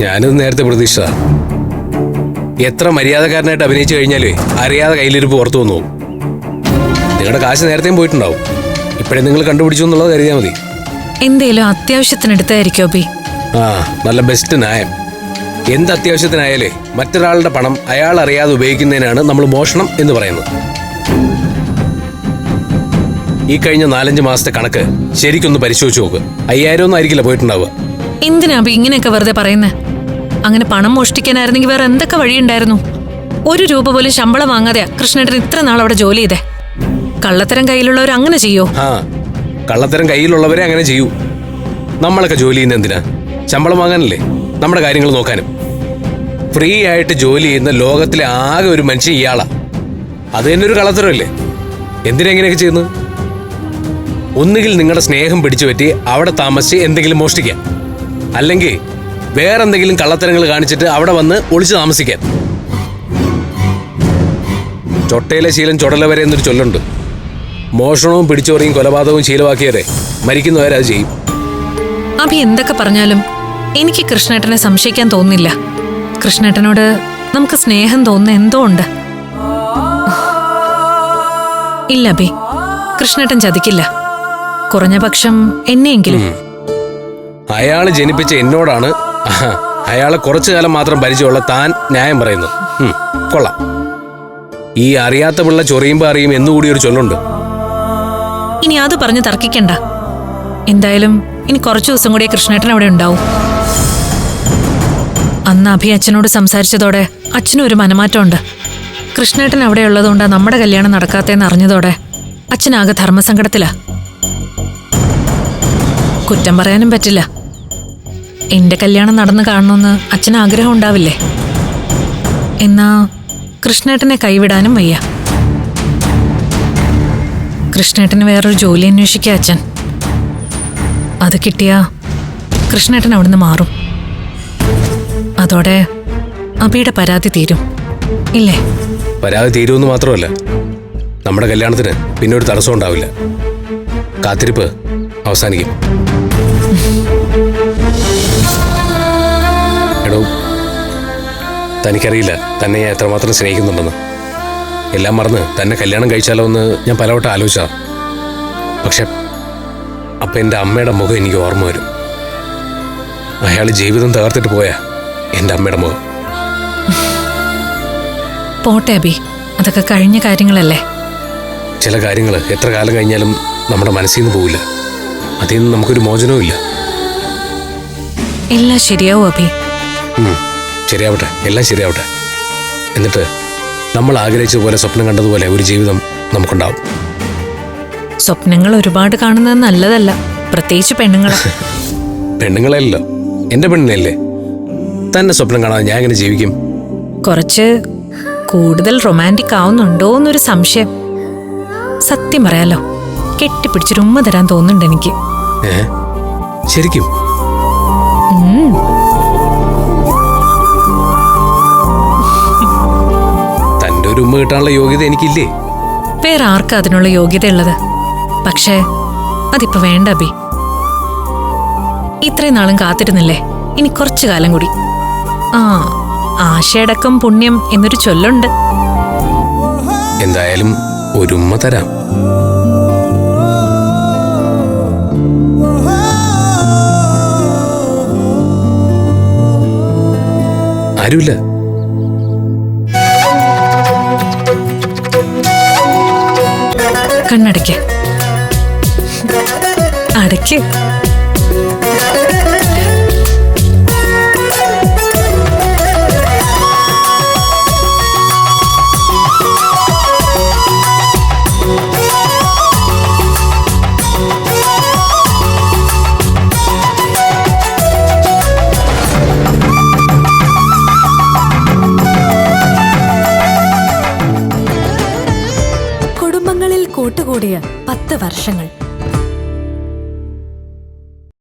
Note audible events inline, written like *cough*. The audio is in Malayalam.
ഞാനിത് നേരത്തെ പ്രതീക്ഷ എത്ര മര്യാദക്കാരനായിട്ട് അഭിനയിച്ചു കഴിഞ്ഞാലേ അറിയാതെ കയ്യിലിരിപ്പ് പുറത്തു വന്നു നിങ്ങളുടെ കാശ് നേരത്തെയും പോയിട്ടുണ്ടാവും. ഇപ്പോഴേ നിങ്ങൾ കണ്ടുപിടിച്ചു എന്നുള്ളത് കരുതിയാൽ മതി. എന്തേലും അത്യാവശ്യത്തിനെടുത്തായിരിക്കോ ബി? ആ നല്ല ബെസ്റ്റ് ന്യായം എന്ത് അത്യാവശ്യത്തിനായാലേ മറ്റൊരാളുടെ പണം അയാൾ അറിയാതെ ഉപയോഗിക്കുന്നതിനാണ് നമ്മൾ മോഷണം എന്ന് പറയുന്നത്. ഈ കഴിഞ്ഞ നാലഞ്ച് മാസത്തെ കണക്ക് ശരിക്കൊന്ന് പരിശോധിച്ച് നോക്ക്. അയ്യായിരം ഒന്നും ആയിരിക്കില്ല പോയിട്ടുണ്ടാവുക. എന്തിനാ ഇങ്ങനെയൊക്കെ വെറുതെ പറയുന്നേ? അങ്ങനെ പണം മോഷ്ടിക്കാനായിരുന്നെങ്കിൽ വേറെ എന്തൊക്കെ വഴിയുണ്ടായിരുന്നു? ഒരു രൂപ പോലും ശമ്പളം വാങ്ങാതെ കൃഷ്ണേട്ടൻ ഇത്ര നാൾ അവിടെ ജോലി ചെയ്തേ. കള്ളത്തരം കയ്യിലുള്ളവർ അങ്ങനെ ചെയ്യോ? ആ കള്ളത്തരം കയ്യിലുള്ളവരെ അങ്ങനെ ചെയ്യൂ. നമ്മളൊക്കെ ജോലി ചെയ്യുന്ന എന്തിനാ? ശമ്പളം വാങ്ങാനല്ലേ? നമ്മുടെ കാര്യങ്ങൾ നോക്കാനും. ഫ്രീ ആയിട്ട് ജോലി ചെയ്യുന്ന ലോകത്തിലെ ആകെ ഒരു മനുഷ്യൻ ഇയാളാ. അത് തന്നെ ഒരു കള്ളത്തരമല്ലേ? എന്തിനാ ഇങ്ങനെയൊക്കെ ചെയ്യുന്നത്? ഒന്നുകിൽ നിങ്ങളുടെ സ്നേഹം പിടിച്ചു പറ്റി അവിടെ താമസിച്ച് എന്തെങ്കിലും മോഷ്ടിക്കാം. അല്ലെങ്കിൽ വേറെന്തെങ്കിലും കള്ളത്തരങ്ങൾ കാണിച്ചിട്ട് അവിടെ വന്ന് ഒളിച്ചു താമസിക്കാൻ. ചൊട്ടയിലെ ശീലം ചുടല വരെ എന്നൊരു ചൊല്ലുണ്ട്. മോഷണവും പിടിച്ചോറിയും കൊലപാതകവും ശീലമാക്കിയവരെ മരിക്കുന്നവരെ അത് ചെയ്യും. അഭി എന്തൊക്കെ പറഞ്ഞാലും എനിക്ക് കൃഷ്ണേട്ടനെ സംശയിക്കാൻ തോന്നില്ല കൃഷ്ണേട്ടനോട് നമുക്ക് സ്നേഹം തോന്നുന്ന എന്തോ ഉണ്ട്. ഇല്ല അഭി. കൃഷ്ണേട്ടൻ ചതിക്കില്ല. കുറഞ്ഞ പക്ഷം എന്നെയെങ്കിലും. അയാൾ ജനിപ്പിച്ച എന്നോടാണ് *laughs* അയാളെ കുറച്ചു കാലം മാത്രം പരിചയമുള്ള താൻ ന്യായം പറയുന്നു. കൊള്ളാം. ഈ അറിയാത്ത പിള്ള ചൊറിയുമ്പോ അറിയും എന്നുകൂടി ഒരു ചൊല്ലുണ്ട്. ഇനി അത് പറഞ്ഞ് തർക്കിക്കണ്ട. എന്തായാലും ഇനി കുറച്ചു ദിവസം കൂടി കൃഷ്ണേട്ടൻ അവിടെ ഉണ്ടാവും. അന്ന് അഭി അച്ഛനോട് സംസാരിച്ചതോടെ അച്ഛനും ഒരു മനമാറ്റമുണ്ട്. കൃഷ്ണേട്ടൻ അവിടെ ഉള്ളതുകൊണ്ടാ നമ്മുടെ കല്യാണം നടക്കാത്തേന്ന് അറിഞ്ഞതോടെ അച്ഛനാകെ ധർമ്മസങ്കടത്തിലാ. കുറ്റം പറയാനും പറ്റില്ല. എന്റെ കല്യാണം നടന്നു കാണണമെന്ന് അച്ഛന് ആഗ്രഹം ഉണ്ടാവില്ലേ? എന്നാ കൃഷ്ണേട്ടനെ കൈവിടാനും വയ്യ. കൃഷ്ണേട്ടന് വേറൊരു ജോലി അന്വേഷിക്കുക അച്ഛൻ. അത് കിട്ടിയാ കൃഷ്ണേട്ടൻ അവിടുന്ന് മാറും. അതോടെ അബിയുടെ പരാതി തീരും. ഇല്ലേ? പരാതി തീരുമെന്ന് മാത്രമല്ല നമ്മുടെ കല്യാണത്തിന് പിന്നെ ഒരു തടസ്സം ഉണ്ടാവില്ല. കാത്തിരിപ്പ് അവസാനിക്കും. എടോ തനിക്കറിയില്ല തന്നെ ഞാൻ എത്രമാത്രം സ്നേഹിക്കുന്നുണ്ടെന്ന്. എല്ലാം മറന്ന് തന്നെ കല്യാണം കഴിച്ചാലോ എന്ന് ഞാൻ പലവട്ടം ആലോചിച്ച പക്ഷെ അപ്പം എന്റെ അമ്മയുടെ മുഖം എനിക്ക് ഓർമ്മ വരും. അയാൾ ജീവിതം തകർത്തിട്ട് പോയ എന്റെ അമ്മയുടെ മുഖം. പോട്ടെ അബി അതൊക്കെ കഴിഞ്ഞ കാര്യങ്ങളല്ലേ? ചില കാര്യങ്ങൾ എത്ര കാലം കഴിഞ്ഞാലും നമ്മുടെ മനസ്സിൽ നിന്ന് പോവില്ല. അതിൽ നിന്ന് നമുക്കൊരു മോചനവും ഇല്ല. എല്ലാം ശരിയാവും ഉം, ശരിയാവട്ടെ എല്ലാം ശരിയാവട്ടെ. എന്നിട്ട് നമ്മൾ ആഗ്രഹിച്ചതുപോലെ സ്വപ്നം കണ്ടതുപോലെ ഒരു ജീവിതം നമുക്കുണ്ടാവും. സ്വപ്നങ്ങൾ ഒരുപാട് കാണുന്നത് നല്ലതല്ല. പ്രത്യേകിച്ച് പെണ്ണുങ്ങളെ. *laughs* പെണ്ണുങ്ങളെയല്ലോ എന്റെ പെണ്ണിനല്ലേ തന്നെ സ്വപ്നം കാണാതെ ഞാൻ എങ്ങനെ ജീവിക്കും? കുറച്ച് കൂടുതൽ റൊമാന്റിക് ആവുന്നുണ്ടോ എന്നൊരു സംശയം. സത്യം പറയാലോ കെട്ടിപ്പിടിച്ച് ഉമ്മ തരാൻ തോന്നുന്നുണ്ട് എനിക്ക്. ഏ? ശരിക്കും? ഉം. കിട്ടാനുള്ള യോഗ്യത എനിക്കില്ലേ? വേറെ ആർക്കാ അതിനുള്ള യോഗ്യതയുള്ളത് പക്ഷേ അതിപ്പോ വേണ്ട അബി ഇത്രയും നാളും കാത്തിരുന്നില്ലേ? ഇനി കുറച്ചു കാലം കൂടി. ആ ആശയടക്കം പുണ്യം എന്നൊരു ചൊല്ലുണ്ട്. എന്തായാലും ഒരു ഉമ്മ തരാം. ആരുമില്ല. കണ്ണടയ്ക്ക്. അടയ്ക്ക്. കൂട്ടുകൂടിയ പത്ത് വർഷങ്ങൾ.